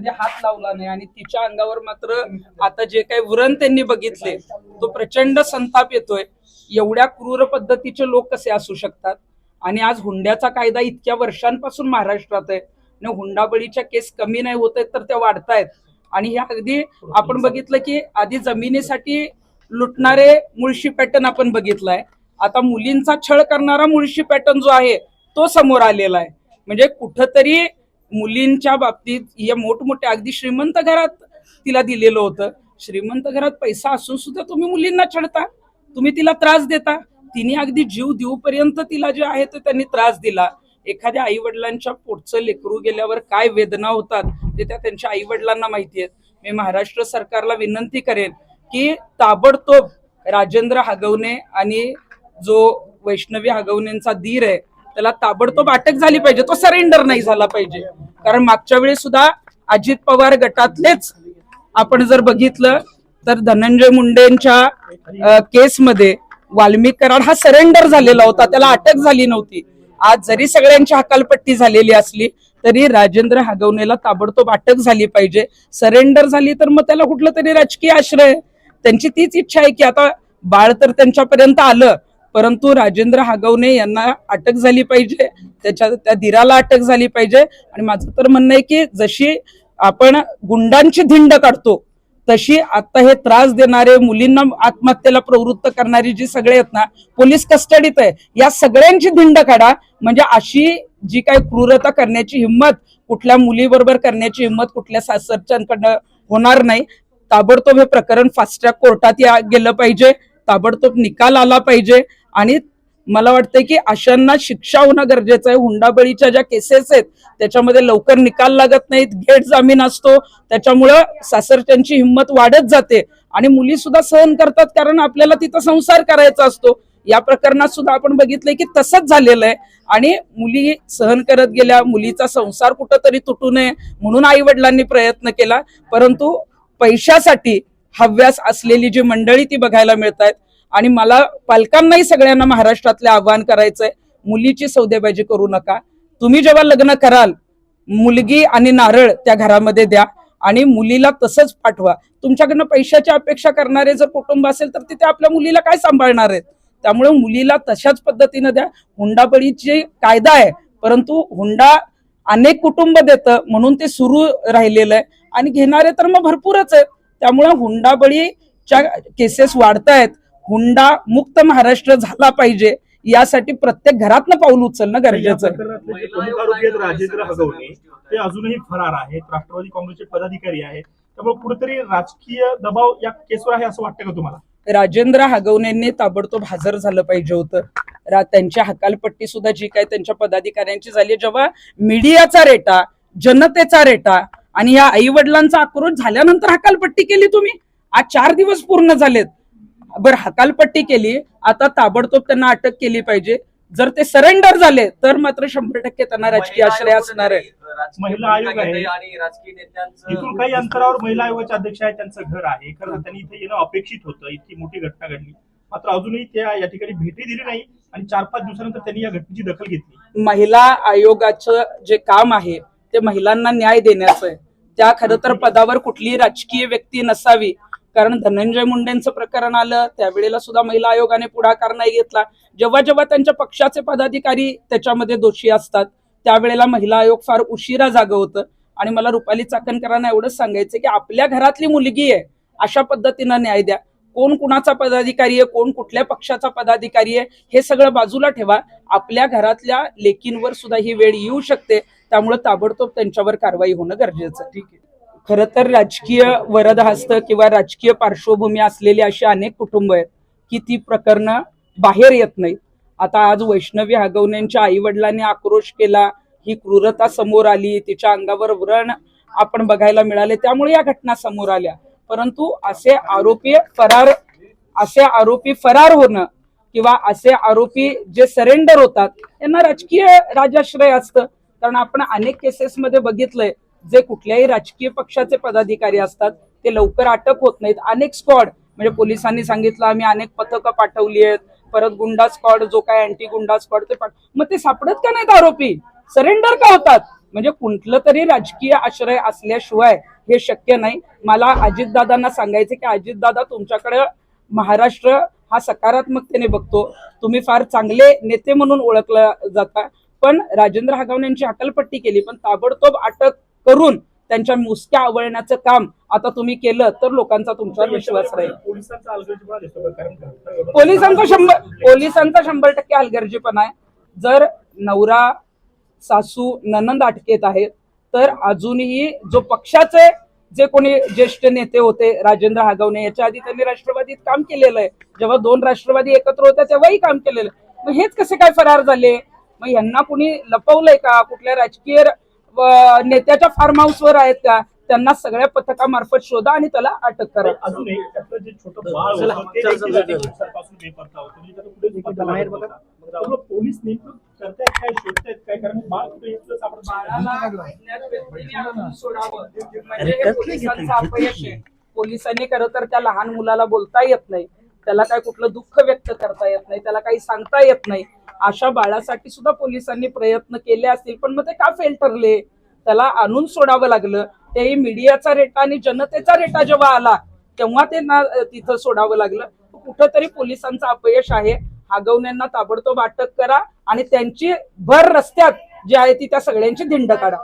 कधी हात लावला नाही आणि तिच्या अंगावर मात्र आता जे काही व्रण त्यांनी बघितले तो प्रचंड संताप येतोय. एवढ्या क्रूर पद्धतीचे लोक कसे असू शकतात? आणि आज हुंड्याचा कायदा इतक्या वर्षांपासून महाराष्ट्रात आहे आणि हुंडाबळीच्या केस कमी नाही होत आहेत तर त्या वाढतायत. आणि हे अगदी आपण बघितलं की आधी जमिनीसाठी लुटणारे मुळशी पॅटर्न आपण बघितलाय आता मुलींचा छळ करणारा मुळशी पॅटर्न जो आहे तो समोर आलेला आहे. म्हणजे कुठंतरी मुलींच्या बाबतीत या मोठमोठ्या अगदी श्रीमंत घरात तिला दिलेलं होतं. श्रीमंत घरात पैसा असून सुद्धा तुम्ही मुलींना छळता. तुम्ही तिला त्रास देता. तिने अगदी जीव देऊपर्यंत तिला जे आहे ते त्यांनी त्रास दिला. एखाद्या आई वडिलांच्या पोटचं लेकरू गेल्यावर काय वेदना होतात ते त्या त्यांच्या आई वडिलांना माहिती आहेत. मी महाराष्ट्र सरकारला विनंती करेन की ताबडतोब राजेंद्र हगवणे आणि जो वैष्णवी हगवणेंचा धीर आहे त्याला ताबडतोब अटक झाली पाहिजे. तो सरेंडर नाही झाला पाहिजे. कारण मागच्या वेळी सुद्धा अजित पवार गटातलेच आपण जर बघितलं तर धनंजय मुंडेंच्या केसमध्ये वाल्मिक कराड हा सरेंडर झालेला होता. त्याला अटक झाली नव्हती. आज जरी सगळ्यांची हकालपट्टी झालेली असली तरी राजेंद्र हगवणेला ताबडतोब अटक झाली पाहिजे. सरेंडर झाली तर मग त्याला कुठलं तरी राजकीय आश्रय. त्यांची तीच इच्छा आहे की आता बाळ तर त्यांच्यापर्यंत आलं. परंतु राजेंद्र हागवणे यांना अटक झाली पाहिजे त्याच्या त्या धीराला अटक झाली पाहिजे. आणि माझं तर म्हणणं आहे की जशी आपण गुंडांची धिंड काढतो तशी आता हे त्रास देणारे मुलींना आत्महत्येला प्रवृत्त करणारी जी सगळे आहेत ना पोलीस कस्टडीत आहे या सगळ्यांची धिंड काढा. म्हणजे अशी जी काही क्रूरता करण्याची हिंमत कुठल्या मुलीबरोबर करण्याची हिंमत कुठल्या सासरच्यांकडनं होणार नाही. ताबडतोब हे प्रकरण फास्ट ट्रॅक कोर्टात या गेलं पाहिजे. ताबडतोब निकाल आला पाहिजे. आणि मला वाटतं की अशांना शिक्षा होणं गरजेचं आहे. हुंडाबळीच्या ज्या केसेस आहेत त्याच्यामध्ये लवकर निकाल लागत नाहीत गेट जामीन असतो. त्याच्यामुळं सासरच्यांची हिंमत वाढत जाते. आणि मुली सुद्धा सहन करतात कारण आपल्याला तिथं संसार करायचा असतो. या प्रकरणात सुद्धा आपण बघितलंय की तसंच झालेलं आहे. आणि मुली सहन करत गेल्या मुलीचा संसार कुठंतरी तुटू नये म्हणून आई वडिलांनी प्रयत्न केला. परंतु पैशासाठी हव्यास असलेली जी मंडळी ती बघायला मिळत आहेत आणि मला पालकांनाही सगळ्यांना महाराष्ट्रातले आव्हान करायचंय. मुलीची सौदेबाजी करू नका. तुम्ही जेव्हा लग्न कराल मुलगी आणि नारळ त्या घरामध्ये द्या आणि मुलीला तसंच पाठवा. तुमच्याकडनं पैशाची अपेक्षा करणारे जर कुटुंब असेल तर तिथे आपल्या मुलीला काय सांभाळणार आहेत? त्यामुळे मुलीला तशाच पद्धतीनं द्या. हुंडाबळीची कायदा आहे परंतु हुंडा अनेक कुटुंब देतं म्हणून ते सुरू राहिलेलं आहे. आणि घेणारे तर मग भरपूरच आहेत. त्यामुळे हुंडाबळीच्या केसेस वाढतायत. हुंडा मुक्त महाराष्ट्र झाला पाहिजे यासाठी प्रत्येक घरातनं पाऊल उचलणं गरजेचं आहे. राजेंद्र हगवणे ते अजूनही फरार आहेत. राष्ट्रवादी काँग्रेसचे पदाधिकारी आहेत. त्यामुळे कुठेतरी राजकीय दबाव या केसवर आहे असं वाटतं का तुम्हाला? राजेंद्र हगवणेंनी ताबडतोब हजर झालं पाहिजे होतं. रा- त्यांच्या हकालपट्टी सुद्धा जी काय त्यांच्या पदाधिकाऱ्यांची झाली जेव्हा मीडियाचा रेटा जनतेचा रेटा आणि या आई वडिलांचा आक्रोश झाल्यानंतर हकालपट्टी केली तुम्ही? आज चार दिवस पूर्ण झालेत. बरं हकालपट्टी केली आता ताबडतोब त्यांना अटक केली पाहिजे. जर ते सरेंडर झाले तर मात्र शंभर टक्के त्यांना राजकीय आश्रय असणार आहे. महिला आयोग आहे. आणि राजकीय नेत्यांचं इथून काही अंतरावर महिला आयोगाचे अध्यक्ष आहेत त्यांचं घर आहे. खरं तर त्यांनी इथे येणं अपेक्षित होतं इतकी मोठी घटना घडली. मात्र अजूनही त्या या ठिकाणी भेटी दिली नाही आणि चार पाच दिवसानंतर त्यांनी या घटनेची दखल घेतली. महिला आयोगाचं जे काम आहे ते महिलांना न्याय देण्याचं आहे. त्या खरं तर पदावर कुठलीही राजकीय व्यक्ती नसावी कारण धनंजय मुंडेंचं प्रकरण आलं त्यावेळेला सुद्धा महिला आयोगाने पुढाकार नाही घेतला. जेव्हा जेव्हा त्यांच्या पक्षाचे पदाधिकारी त्याच्यामध्ये दोषी असतात त्यावेळेला महिला आयोग फार उशिरा जागं होतं. आणि मला रुपाली चाकणकरांना एवढंच सांगायचं की आपल्या घरातली मुलगी आहे अशा पद्धतीनं न्याय द्या. कोण कुणाचा पदाधिकारी आहे कोण कुठल्या पक्षाचा पदाधिकारी आहे हे सगळं बाजूला ठेवा. आपल्या घरातल्या लेकींवर सुद्धा ही वेळ येऊ शकते त्यामुळे ताबडतोब त्यांच्यावर कारवाई होणं गरजेचं आहे. ठीक आहे. खरं तर राजकीय वरदहस्त किंवा राजकीय पार्श्वभूमी असलेली अशी अनेक कुटुंब आहेत की ती प्रकरणं बाहेर येत नाहीत. आता आज वैष्णवी हगवण्यांच्या आई वडिलांनी आक्रोश केला ही क्रूरता समोर आली तिच्या अंगावर व्रण आपण बघायला मिळाले त्यामुळे या घटना समोर आल्या. परंतु असे आरोपी फरार असे आरोपी फरार होणं किंवा असे आरोपी जे सरेंडर होतात यांना राजकीय राजाश्रय असतं. कारण आपण अनेक केसेसमध्ये बघितलंय जे कुठल्याही राजकीय पक्षाचे पदाधिकारी असतात ते लवकर अटक होत नाहीत. अनेक स्क्वॉड म्हणजे पोलिसांनी सांगितलं आम्ही अनेक पथकं पाठवली आहेत. परत गुंडा स्क्वॉड जो काय अँटी गुंडा स्क्वॉड ते पाठ मग ते सापडत का नाहीत आरोपी? सरेंडर का होतात? म्हणजे कुठलं तरी राजकीय आश्रय असल्याशिवाय हे शक्य नाही. मला अजितदादांना सांगायचं की अजितदादा तुमच्याकडे महाराष्ट्र हा सकारात्मकतेने बघतो. तुम्ही फार चांगले नेते म्हणून ओळखला जाता. पण राजेंद्र हगावणे यांची केली पण ताबडतोब अटक करून त्यांच्या मुसक्या आवळण्याचं काम आता तुम्ही केलं तर लोकांचा तुमच्यावर विश्वास राहील. पोलिसांचा शंभर पोलिसांचा शंभर टक्के हलगर्जीपणा आहे. जर नवरा सासू ननंद अटकेत आहेत तर अजूनही जो पक्षाचे जे कोणी ज्येष्ठ नेते होते राजेंद्र हागवणे याच्या आधी त्यांनी राष्ट्रवादीत काम केलेलं आहे. जेव्हा दोन राष्ट्रवादी एकत्र होत्या तेव्हाही काम केलेलं आहे. मग हेच कसे काय फरार झाले? मग यांना कुणी लपवलंय का? कुठल्या राजकीय नेत्याच्या फार्म हाऊसवर आहेत का त्यांना सगळ्या पथकामार्फत शोधा आणि त्याला अटक करा. पोलिसांनी खरं तर त्या लहान मुलाला बोलता येत नाही. त्याला काय कुठलं दुःख व्यक्त करता येत नाही. त्याला काही सांगता येत नाही. अशा बाळासाठी सुद्धा पोलिसांनी प्रयत्न केले असतील पण मग ते का फेल ठरले? त्याला आणून सोडावं लागलं. तेही मीडियाचा रेटा आणि जनतेचा रेटा जेव्हा आला तेव्हा ते ना तिथं सोडावं लागलं. कुठंतरी पोलिसांचं अपयश आहे. हागवण्यांना ताबडतोब अटक करा आणि त्यांची भर रस्त्यात जी आहे ती त्या सगळ्यांची धिंड काढा.